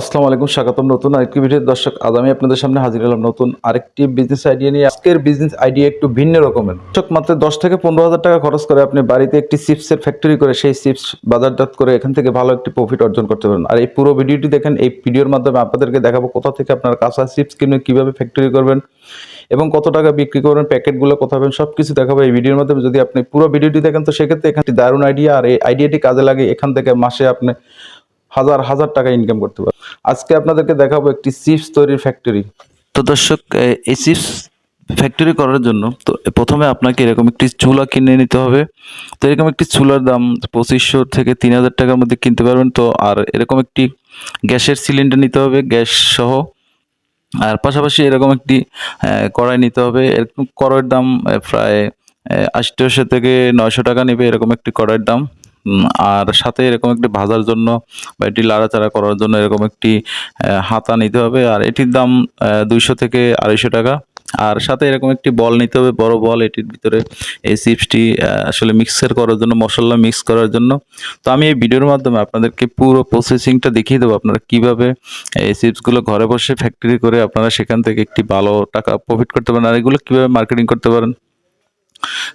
আসসালামু আলাইকুম, স্বাগতম নতুন আরেকটি ভিডিও দর্শক, আজ আমি আপনাদের সামনে হাজির হলাম নতুন আরেকটি বিজনেস আইডিয়া নিয়ে। আজকের বিজনেস আইডিয়া একটু ভিন্ন রকমের। দর্শক, মাত্র দশ থেকে পনেরো হাজার টাকা খরচ করে আপনি বাড়িতে একটি চিপসের ফ্যাক্টরি করে সেই চিপস বাজারজাত করে এখান থেকে ভালো একটি প্রফিট অর্জন করতে পারেন আর এই পুরো ভিডিওটি দেখেন, এই ভিডিওর মাধ্যমে আপনাদেরকে দেখাবো কোথা থেকে আপনার কাঁচা চিপস কিনে কীভাবে ফ্যাক্টরি করবেন এবং কত টাকা বিক্রি করবেন প্যাকেটগুলো কোথা পাবেন সব কিছু দেখাবো এই ভিডিওর মাধ্যমে। যদি আপনি পুরো ভিডিওটি দেখেন, তো সেক্ষেত্রে এখানে একটি দারুণ আইডিয়া আর এই আইডিয়াটি কাজে লাগে এখান থেকে মাসে আপনি হাজার হাজার টাকা ইনকাম করতে পারবেন আজকে আপনাদেরকে দেখাবো একটি চিপস তৈরির ফ্যাক্টরি তো দর্শক এই চিপস ফ্যাক্টরি করার জন্য তো প্রথমে আপনাকে এরকম একটি চুলা কিনে নিতে হবে। তো এরকম একটি চুলার দাম পঁচিশশো থেকে তিন হাজার টাকার মধ্যে কিনতে পারবেন। তো আর এরকম একটি গ্যাসের সিলিন্ডার নিতে হবে, গ্যাস সহ। আর পাশাপাশি এরকম একটি কড়াই নিতে হবে। এরকম কড়াইয়ের দাম প্রায় আষ্টশো থেকে নয়শো টাকা নেবে এরকম একটি কড়াইয়ের দাম। আর সাথে এরকম একটি ভাজার জন্য বা এটি লাড়াচাড়া করার জন্য এরকম একটি হাতা নিতে হবে। আর এটির দাম দুইশো থেকে আড়াইশো টাকা। আর সাথে এরকম একটি বল নিতে হবে, বড় বল। এটির ভিতরে এই চিপসটি আসলে মিক্সার করার জন্য, মশলা মিক্স করার জন্য। তো আমি এই ভিডিওর মাধ্যমে আপনাদেরকে পুরো প্রসেসিংটা দেখিয়ে দেবো আপনারা কীভাবে এই চিপসগুলো ঘরে বসে ফ্যাক্টরি করে আপনারা সেখান থেকে একটি ভালো টাকা প্রফিট করতে পারেন। আর এগুলো কীভাবে মার্কেটিং করতে পারেন?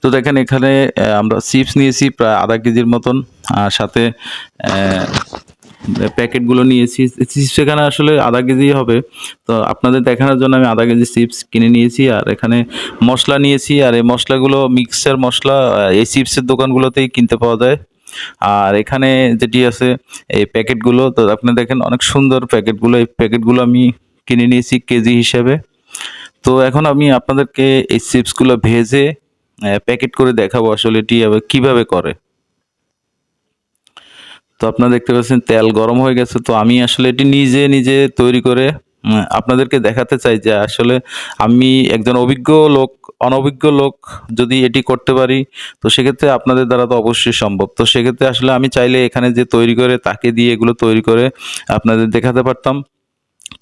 তো দেখেন এখানে আমরা চিপস নিয়েছি প্রায় আধা কেজির মতন, আর সাথে প্যাকেটগুলো নিয়েছি। চিপস এখানে আসলে আধা কেজি হবে। তো আপনাদের দেখানোর জন্য আমি আধা কেজি চিপস কিনে নিয়েছি, আর এখানে মশলা নিয়েছি, আর এই মশলাগুলো মিক্সার মশলা এই চিপসের দোকানগুলোতেই কিনতে পাওয়া যায়। আর এখানে যেটি আছে, এই প্যাকেটগুলো, তো আপনি দেখেন অনেক সুন্দর প্যাকেটগুলো, এই প্যাকেটগুলো আমি কিনে নিয়েছি কেজি হিসেবে। তো এখন আমি আপনাদেরকে এই চিপসগুলো ভেজে প্যাকেট করে দেখাবো আসলে এটি আবার কীভাবে করে। তো আপনারা দেখতে পাচ্ছেন তেল গরম হয়ে গেছে, তো আমি আসলে এটি নিজে নিজে তৈরি করে আপনাদেরকে দেখাতে চাই যে আসলে আমি একজন অভিজ্ঞ লোক, অনভিজ্ঞ লোক যদি এটি করতে পারি, তো সেক্ষেত্রে আপনাদের দ্বারা তো অবশ্যই সম্ভব। তো সেক্ষেত্রে আসলে আমি চাইলে এখানে যে তৈরি করে, তাকে দিয়ে এগুলো তৈরি করে আপনাদের দেখাতে পারতাম।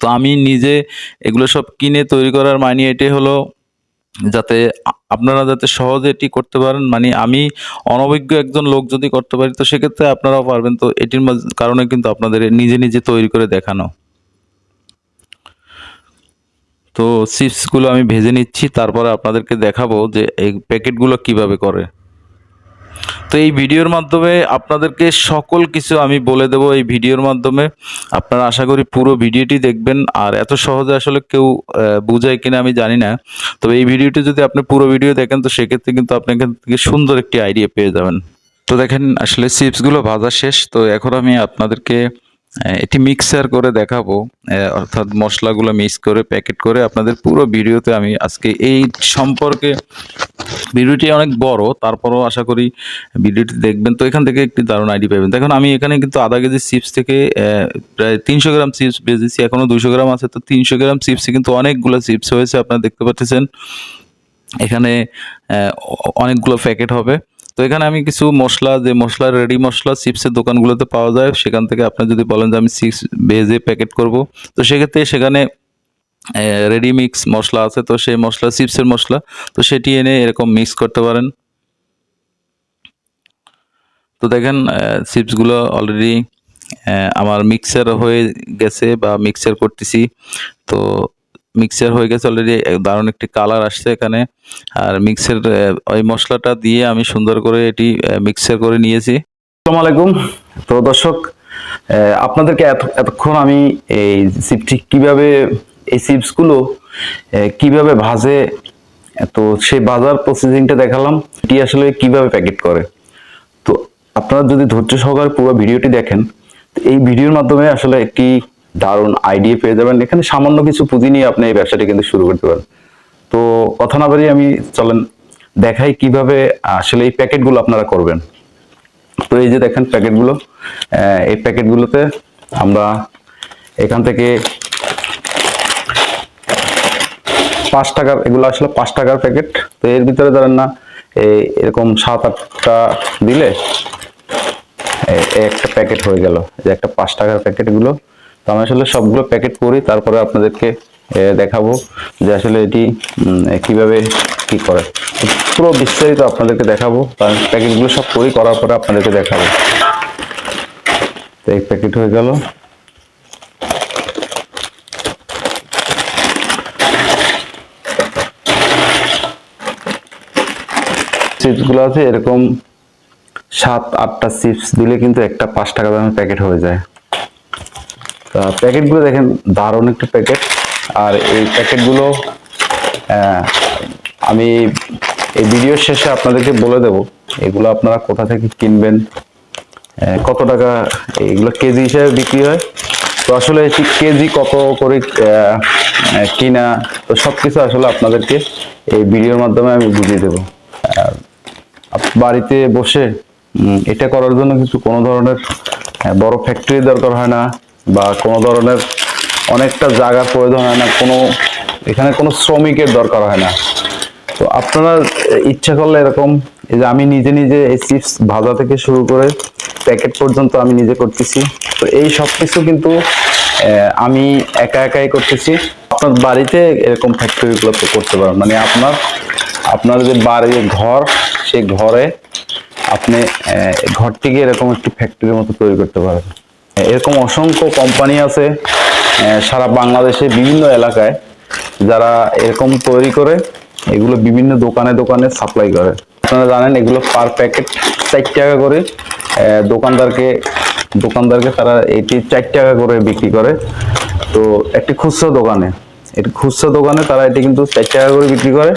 তো আমি নিজে এগুলো সব কিনে তৈরি করার মানি এটাই হলো যাতে আপনারা যাতে সহজে এটি করতে পারেন। মানে আমি অনভিজ্ঞ একজন লোক যদি করতে পারি, তো সেক্ষেত্রে আপনারাও পারবেন। তো এটির কারণে কিন্তু আপনাদের নিজে নিজে তৈরি করে দেখানো। তো চিপসগুলো আমি ভেজে নিচ্ছি, তারপরে আপনাদেরকে দেখাবো যে এই প্যাকেটগুলো কীভাবে করে। তো এই ভিডিওর মাধ্যমে আপনাদেরকে সকল কিছু আমি বলে দেবো এই ভিডিওর মাধ্যমে। আপনারা আশা করি পুরো ভিডিওটি দেখবেন, আর এত সহজে আসলে কেউ বুঝায় কিনা আমি জানি না। তবে এই ভিডিওটি যদি আপনি পুরো ভিডিও দেখেন, তো সেক্ষেত্রে কিন্তু আপনি এখান থেকে সুন্দর একটি আইডিয়া পেয়ে যাবেন। তো দেখেন, আসলে চিপসগুলো ভাজা শেষ। তো এখন আমি আপনাদেরকে এটি মিক্সার করে দেখাবো। অর্থাৎ মশলাগুলো মিক্স করে প্যাকেট করে আপনাদের পুরো ভিডিওতে আমি আজকে এই সম্পর্কে ভিডিওটি অনেক বড়, তারপরও আশা করি ভিডিওটি দেখবেন। তো এখান থেকে একটি দারুণ আইডি পাবেন। দেখুন, আমি এখানে কিন্তু আধা কেজি চিপস থেকে প্রায় তিনশো গ্রাম চিপস বেজেছি এখনও দুশো গ্রাম আছে। তো তিনশো গ্রাম চিপসে কিন্তু অনেকগুলো চিপস হয়েছে, আপনারা দেখতে পাচ্ছেন। এখানে অনেকগুলো প্যাকেট হবে। তো এখানে আমি কিছু মশলা, যে মশলা রেডি মশলা চিপসের দোকানগুলোতে পাওয়া যায়, সেখান থেকে আপনি যদি বলেন যে আমি চিপস ভেজে প্যাকেট করব, তো সেক্ষেত্রে সেখানে রেডি মিক্স মশলা আছে, তো সেই মশলা চিপসের মশলা, তো সেটি এনে এরকম মিক্স করতে পারেন। তো দেখেন চিপসগুলো অলরেডি আমার মিক্সার হয়ে গেছে বা মিক্সার করতেছি, তো মিক্সার হয়ে গেছে অলরেডি দারুণ একটি কালার আসছে এখানে। আর মিক্সার ওই মশলাটা দিয়ে আমি সুন্দর করে এটি মিক্সার করে নিয়েছি। আসসালামু আলাইকুম। তো দর্শক আপনাদেরকে এত- এতক্ষণ আমি এই চিপটি কীভাবে, এই চিপসগুলো কীভাবে ভাজে, তো সেই বাজার প্রসেসিংটা দেখালাম, এটি আসলে কীভাবে প্যাকেট করে। তো আপনারা যদি ধৈর্য সহকারে পুরো ভিডিওটি দেখেন এই ভিডিওর মাধ্যমে আসলে একটি দারুণ আইডিয়া পেয়ে যাবেন। এখানে সামান্য কিছু পুঁজি নিয়ে আপনি এই ব্যবসাটি কিন্তু শুরু করতে পারেন। তো কথা না বাড়িয়ে আমি চলেন, দেখাই কীভাবে আসলে এই প্যাকেটগুলো আপনারা করবেন। তো এই যে দেখেন প্যাকেটগুলো এই প্যাকেটগুলোতে আমরা এখান থেকে পাঁচ টাকার, এগুলো আসলে পাঁচ টাকার প্যাকেট। তো এর ভিতরে ধরেন না, এই এরকম সাত আটটা দিলে একটা প্যাকেট হয়ে গেল। যে একটা পাঁচ টাকার প্যাকেট এগুলো তো আমি আসলে সবগুলো প্যাকেট করি, তারপরে আপনাদেরকে দেখাবো যে আসলে এটি কীভাবে কি করে। পুরো বিস্তারিত আপনাদেরকে দেখাবো, কারণ প্যাকেটগুলো সব করি, করার পরে আপনাদেরকে দেখাবো। তো এক প্যাকেট হয়ে গেল। চিপসগুলো আছে, এরকম সাত, আটটা চিপস দিলে কিন্তু একটা পাঁচ টাকা দামের প্যাকেট হয়ে যায়। প্যাকেটগুলো দেখেন, দারুণ একটা প্যাকেট। আর এই প্যাকেটগুলো আমি এই ভিডিওর শেষে আপনাদেরকে বলে দেব, এগুলো আপনারা কোথা থেকে কিনবেন কত টাকা, এগুলো কেজি হিসেবে বিক্রি হয়। তো আসলে কেজি কত করে কিনা, তো সব কিছু আসলে আপনাদেরকে এই ভিডিওর মাধ্যমে আমি বুঝিয়ে দেবো। বাড়িতে বসে এটা করার জন্য কিন্তু কোনো ধরনের বড় ফ্যাক্টরি দরকার হয় না। বা কোনো ধরনের অনেকটা জায়গার প্রয়োজন হয় না, কোনো, এখানে কোনো শ্রমিকের দরকার হয় না। তো আপনারা ইচ্ছা করলে এরকম, এই যে আমি নিজে নিজে এই চিপস ভাজা থেকে শুরু করে প্যাকেট পর্যন্ত আমি নিজে করতেছি। তো এই সব কিছু কিন্তু আমি একা একাই করতেছি। আপনার বাড়িতে এরকম ফ্যাক্টরিগুলো তো করতে পারেন। মানে আপনার আপনার যে বাড়ির ঘর, সেই ঘরে আপনি ঘরটিকে এরকম একটি ফ্যাক্টরির মতো তৈরি করতে পারেন। এরকম অসংখ্য কোম্পানি আছে সারা বাংলাদেশে বিভিন্ন এলাকায় যারা এরকম তৈরি করে এগুলো বিভিন্ন দোকানে দোকানে সাপ্লাই করে। আপনারা জানেন এগুলো পার প্যাকেট চার টাকা করে। দোকানদারকে দোকানদারকে তারা এটি চার টাকা করে বিক্রি করে। তো একটি খুচরো দোকানে এটি খুচরো দোকানে তারা এটি কিন্তু চার টাকা করে বিক্রি করে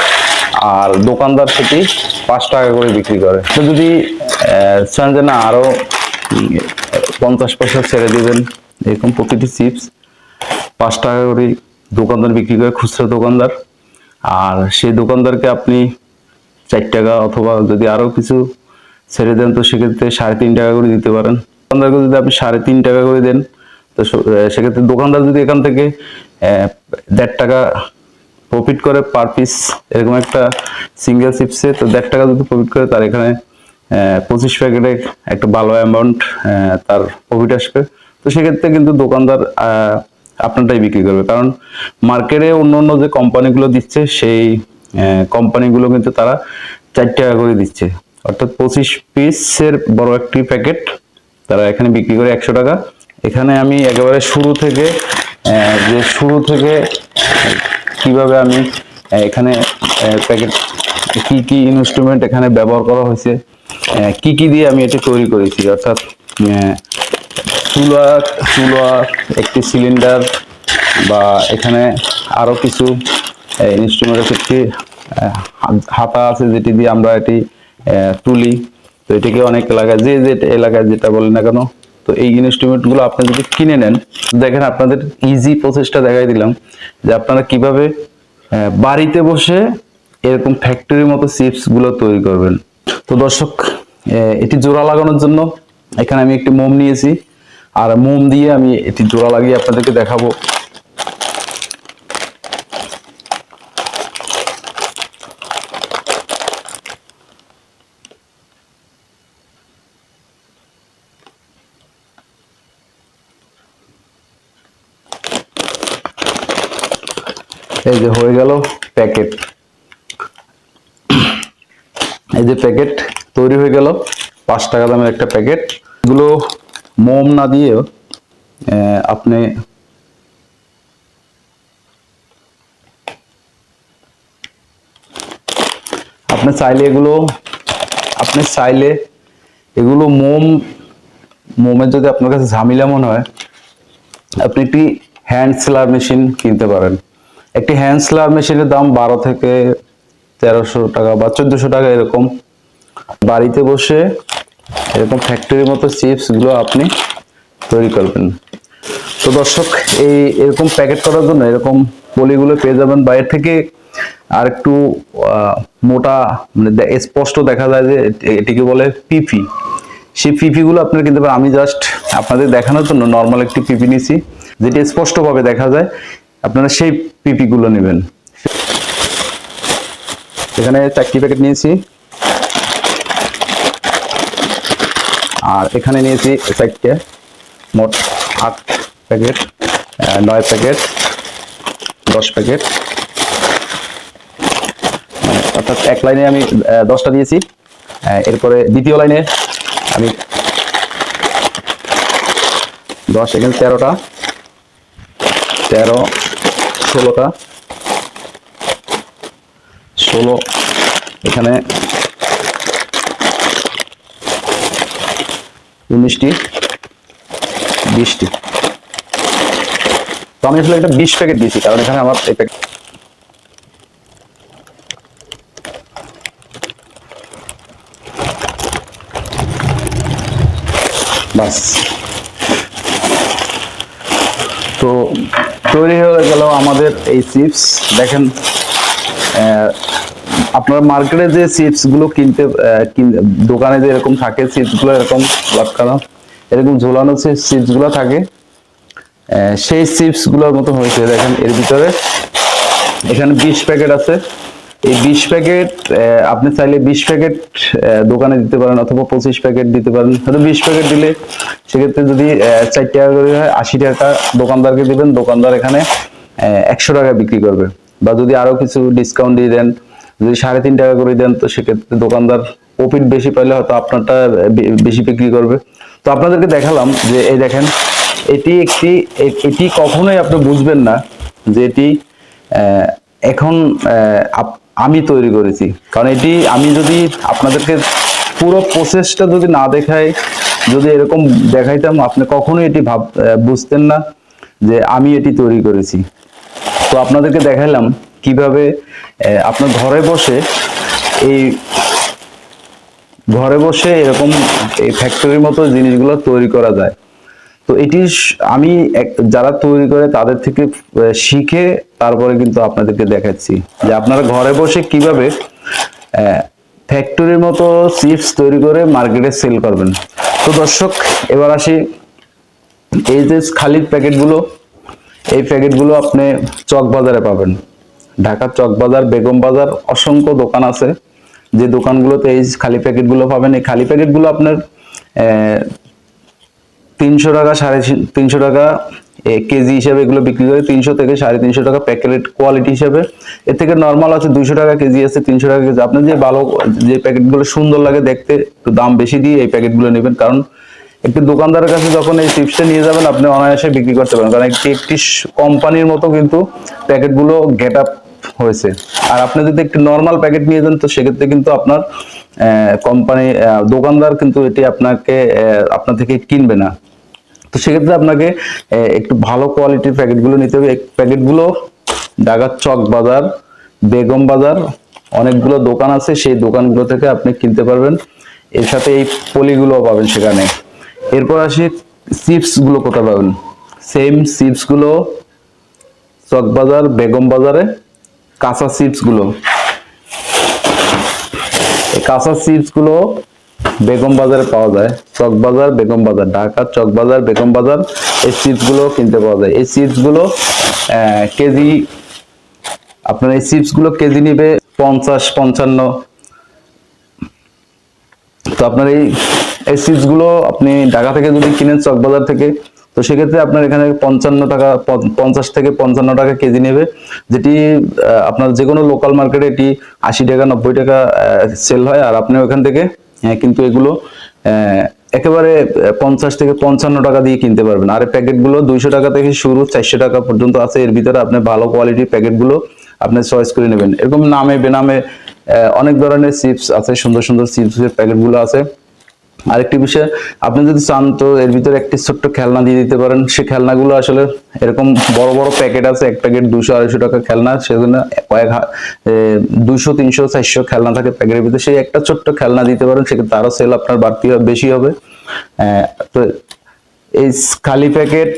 আর দোকানদার সেটি পাঁচ টাকা করে বিক্রি করে। তো যদি চান যে না আরও উম, পঞ্চাশ পয়সা ছেড়ে দিবেন। এরকম প্রতিটি চিপস। পাঁচ টাকা করে দোকানদার বিক্রি করে খুচরা দোকানদার। আর সেই দোকানদারকে আপনি চার টাকা অথবা যদি আরও কিছু ছেড়ে দেন, তো সেক্ষেত্রে সাড়ে তিন টাকা করে দিতে পারেন। দোকানদারকে যদি আপনি সাড়ে তিন টাকা করে দেন, তো সেক্ষেত্রে দোকানদার যদি এখান থেকে দেড় টাকা প্রফিট করে পার পিস এরকম একটা সিঙ্গেল চিপসে তো দেড় টাকা যদি প্রফিট করে, তার এখানে পঁচিশ প্যাকেটে একটা ভালো অ্যামাউন্ট তার প্রফিট আসবে। তো সেক্ষেত্রে কিন্তু দোকানদার আপনারটাই বিক্রি করবে। কারণ মার্কেটে অন্য অন্য যে কোম্পানিগুলো দিচ্ছে, সেই কোম্পানিগুলো কিন্তু তারা চার টাকা করে দিচ্ছে। অর্থাৎ পঁচিশ পিসের বড় একটি প্যাকেট তারা এখানে বিক্রি করে একশো টাকা। এখানে আমি একেবারে শুরু থেকে যে শুরু থেকে, কীভাবে আমি এখানে প্যাকেট কি কি ইনস্ট্রুমেন্ট এখানে ব্যবহার করা হয়েছে কি কি দিয়ে আমি এটি তৈরি করেছি? অর্থাৎ চুলা চুলা, একটি সিলিন্ডার বা এখানে আরও কিছু ইনস্ট্রুমেন্ট আছে একটি হাতা আছে যেটি দিয়ে আমরা এটি তুলি। তো এটিকে অনেক এলাকায়, যে যে এলাকায় যেটা বলেন না কেন, তো এই ইনস্ট্রুমেন্টগুলো আপনি যদি কিনে নেন, দেখেন আপনাদের ইজি প্রসেসটা দেখাই দিলাম, যে আপনারা কীভাবে বাড়িতে বসে এরকম ফ্যাক্টরির মতো চিপসগুলো তৈরি করবেন। তো দর্শক এটি জোড়া লাগানোর জন্য। এখানে আমি একটি মোম নিয়েছি। আর মোম দিয়ে আমি এটি জোড়া লাগিয়ে আপনাদেরকে দেখাবো। এই যে হয়ে গেল প্যাকেট। এই যে প্যাকেট। তৈরি হয়ে গেল পাঁচ টাকা দামের একটা প্যাকেট। এগুলো মোম না দিয়েও আপনি আপনি চাইলে এগুলো, আপনি চাইলে এগুলো মোম, মোমের যদি আপনার কাছে ঝামেলা মনে হয়, আপনি একটি হ্যান্ড সেলার মেশিন কিনতে পারেন। একটি হ্যান্ড সেলার মেশিনের দাম বারো থেকে তেরোশো টাকা বা চোদ্দশো টাকা এরকম। বাড়িতে বসে এরকম ফ্যাক্টরির মতো চিপসগুলো আপনি তৈরি করবেন। তো দর্শক, এই এরকম প্যাকেট করার জন্য এরকম পলিগুলো পেয়ে যাবেন। বাইরে থেকে আর একটু মোটা মানে স্পষ্ট দেখা যায় যে এটিকে বলে পিপি। সেই পিপি গুলো আপনারা কিনতে পারেন। আমি জাস্ট আপনাদের দেখানোর জন্য নর্মাল একটি পিপি নিছি যেটি স্পষ্টভাবে দেখা যায়। আপনারা সেই পিপি গুলো নেবেন। এখানে চারটি প্যাকেট নিয়েছি। আর এখানে নিয়েছি চারটে মোট আট প্যাকেট নয় প্যাকেট, দশ প্যাকেট। মানে অর্থাৎ এক লাইনে আমি দশটা দিয়েছি। এরপরে দ্বিতীয় লাইনে আমি দশ, এখানে তেরোটা, তেরো, ষোলোটা, ষোলো, এখানে উনিশটি বিশটি তো আমি আসলে একটা বিশ প্যাকেট দিয়েছি, কারণ এখানে আমার এই প্যাকেট বাস। তো তৈরি হয়ে গেল আমাদের এই চিপস। দেখেন আপনার মার্কেটে যে চিপসগুলো কিনতে কিন- দোকানে যে এরকম থাকে চিপসগুলো এরকম লটকানো, এরকম ঝোলানো চিপসগুলো থাকে সেই চিপসগুলোর মতো হয়েছে। দেখেন, এর ভিতরে এখানে বিশ প্যাকেট আছে। এই বিশ প্যাকেট আপনি চাইলে বিশ প্যাকেট দোকানে দিতে পারেন অথবা পঁচিশ প্যাকেট দিতে পারেন। হয়তো বিশ প্যাকেট দিলে সেক্ষেত্রে যদি চার টাকা করে হয়, আশি টাকা দোকানদারকে দিবেন, দোকানদার এখানে একশো টাকা বিক্রি করবে। বা যদি আরও কিছু ডিসকাউন্ট দিয়ে দেন যদি সাড়ে তিন টাকা করে দেন, তো সেক্ষেত্রে দোকানদার প্রফিট বেশি পাইলে হয়তো আপনারটা বেশি বিক্রি করবে। তো আপনাদেরকে দেখালাম যে, এই দেখেন, এটি একটি এটি কখনোই আপনি বুঝবেন না যে এটি এখন আমি তৈরি করেছি। কারণ এটি আমি যদি আপনাদেরকে পুরো প্রসেসটা যদি না দেখাই, যদি এরকম দেখাইতাম, আপনি কখনোই এটি ভাব বুঝতেন না যে আমি এটি তৈরি করেছি। তো আপনাদেরকে দেখালাম কীভাবে আপনার ঘরে বসে এই ঘরে বসে এরকম এই ফ্যাক্টরির মতো জিনিসগুলো তৈরি করা যায়। তো এটি আমি যারা তৈরি করে তাদের থেকে শিখে তারপরে কিন্তু আপনাদেরকে দেখাচ্ছি। যে আপনারা ঘরে বসে কীভাবে ফ্যাক্টরির মতো চিপস তৈরি করে মার্কেটে সেল করবেন। তো দর্শক, এবার আসি। এই যে খালি প্যাকেটগুলো, এই প্যাকেটগুলো আপনি চক বাজারে পাবেন। ঢাকার চক বাজার, বেগম বাজার, অসংখ্য দোকান আছে। যে দোকানগুলোতে এই খালি প্যাকেটগুলো পাবেন। এই খালি প্যাকেটগুলো আপনার তিনশো টাকা সাড়ে তিন- তিনশো টাকা কেজি হিসেবে এগুলো বিক্রি করে তিনশো থেকে সাড়ে তিনশো টাকা প্যাকেট কোয়ালিটি হিসেবে। এর থেকে নর্মাল আছে দুইশো টাকা কেজি আছে, তিনশো টাকা কেজি। আপনার যে ভালো, যে প্যাকেটগুলো সুন্দর লাগে দেখতে, একটু দাম বেশি দিয়ে এই প্যাকেটগুলো নেবেন। কারণ একটি দোকানদারের কাছে যখন এই চিপসটা নিয়ে যাবেন, আপনি অনায়াসে বিক্রি করতে পারেন কারণ একটি একটি কোম্পানির মতো কিন্তু প্যাকেটগুলো গেট আপ হয়েছে। আর আপনি যদি একটি নর্মাল প্যাকেট নিয়ে যান, তো সেক্ষেত্রে কিন্তু আপনার কোম্পানি দোকানদার কিন্তু এটি আপনাকে আপনার থেকে কিনবে না। তো সেক্ষেত্রে আপনাকে একটু ভালো কোয়ালিটির প্যাকেটগুলো নিতে হবে। প্যাকেটগুলো ঢাকার চক বাজার, বেগম বাজার, অনেকগুলো দোকান আছে। সেই দোকানগুলো থেকে আপনি কিনতে পারবেন। এর সাথে এই পলিগুলো পাবেন সেখানে। এরপর আসি চিপসগুলো কোথায় পাবেন? সেম চিপসগুলো চক বাজার, বেগম বাজারে। কাঁচা চিপসগুলো। এই কাঁচা চিপসগুলো বেগম বাজারে পাওয়া যায়। চক বাজার বেগম বাজার। ঢাকা চক বাজার বেগম বাজার এই চিপসগুলো কিনতে পাওয়া যায়। এই চিপসগুলো আহ, কেজি আপনার এই চিপসগুলো কেজি নিবে পঞ্চাশ পঞ্চান্ন। তো আপনার এই এই গুলো আপনি ঢাকা থেকে যদি কিনেন চক বাজার থেকে তো সেক্ষেত্রে আপনার এখানে পঞ্চান্ন টাকা পঞ্চ- পঞ্চাশ থেকে পঞ্চান্ন টাকা কেজি নেবে। যেটি আপনার যে কোনো লোকাল মার্কেটে এটি আশি টাকা, নব্বই টাকা সেল হয়। আর আপনি ওখান থেকে কিন্তু এগুলো একেবারে পঞ্চাশ থেকে পঞ্চান্ন টাকা দিয়ে কিনতে পারবেন। আর প্যাকেটগুলো দুইশো টাকা থেকে শুরু, চারশো টাকা পর্যন্ত আছে। এর ভিতরে আপনি ভালো কোয়ালিটির প্যাকেটগুলো আপনি চয়েস করে নেবেন। এরকম নামে, বেনামে অনেক ধরনের চিপস আছে, সুন্দর সুন্দর চিপসের প্যাকেটগুলো আছে। আরেকটি বিষয়, আপনি যদি চান তো এর ভিতরে একটি ছোট্ট খেলনা দিয়ে দিতে পারেন। সে খেলনাগুলো আসলে এরকম বড় বড় প্যাকেট আছে, এক প্যাকেট দুশো আড়াইশো টাকা খেলনা, সেজন্য কয়েক দুশো, তিনশো, চারশো খেলনা থাকে প্যাকেটের ভিতরে। সেই একটা ছোট্ট খেলনা দিতে পারেন, সেক্ষেত্রে আরও সেল আপনার বাড়তি বেশি হবে। তো এই খালি প্যাকেট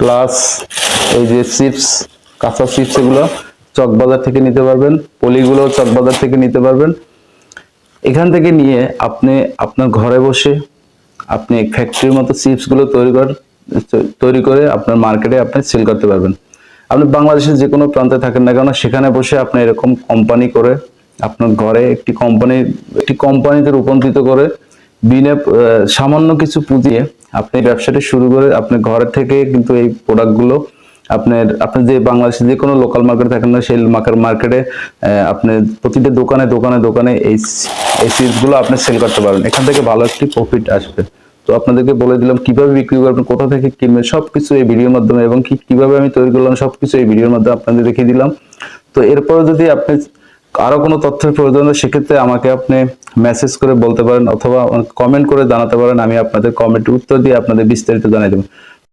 প্লাস এই যে চিপস কাঁচা চিপস এগুলো চকবাজার থেকে নিতে পারবেন পলিগুলো চকবাজার থেকে নিতে পারবেন। এখান থেকে নিয়ে আপনি আপনার ঘরে বসে আপনি ফ্যাক্টরির মতো চিপসগুলো তৈরি কর, তৈরি করে আপনার মার্কেটে আপনি সেল করতে পারবেন। আপনি বাংলাদেশের যে কোনো প্রান্তে থাকেন না কেন, সেখানে বসে আপনি এরকম কোম্পানি করে আপনার ঘরে একটি কোম্পানি একটি কোম্পানিতে রূপান্তরিত করে বিনা সামান্য কিছু পুঁজিয়ে আপনি ব্যবসাটি শুরু করে আপনি ঘরে থেকে কিন্তু এই প্রোডাক্টগুলো আপনার আপনি যে বাংলাদেশে যে কোনো লোকাল মার্কেট থাকেন না, সেই মার্কেট আপনি প্রতিটা দোকানে দোকানে দোকানে এই এই চিপসগুলো আপনি সেল করতে পারবেন। এখান থেকে ভালো একটি প্রফিট আসবে। তো আপনাদেরকে বলে দিলাম, কীভাবে বিক্রি করবেন, কোথা থেকে কিনবেন, সবকিছু এই ভিডিওর মাধ্যমে এবং কি, কীভাবে আমি তৈরি করলাম, সবকিছু এই ভিডিওর মাধ্যমে আপনাদের দেখিয়ে দিলাম। তো এরপরে যদি আপনি আরও কোনো তথ্যের প্রয়োজন হলে সেক্ষেত্রে আমাকে আপনি মেসেজ করে বলতে পারেন অথবা কমেন্ট করে জানাতে পারেন, আমি আপনাদের কমেন্টের উত্তর দিয়ে আপনাদের বিস্তারিত জানাই দেবো।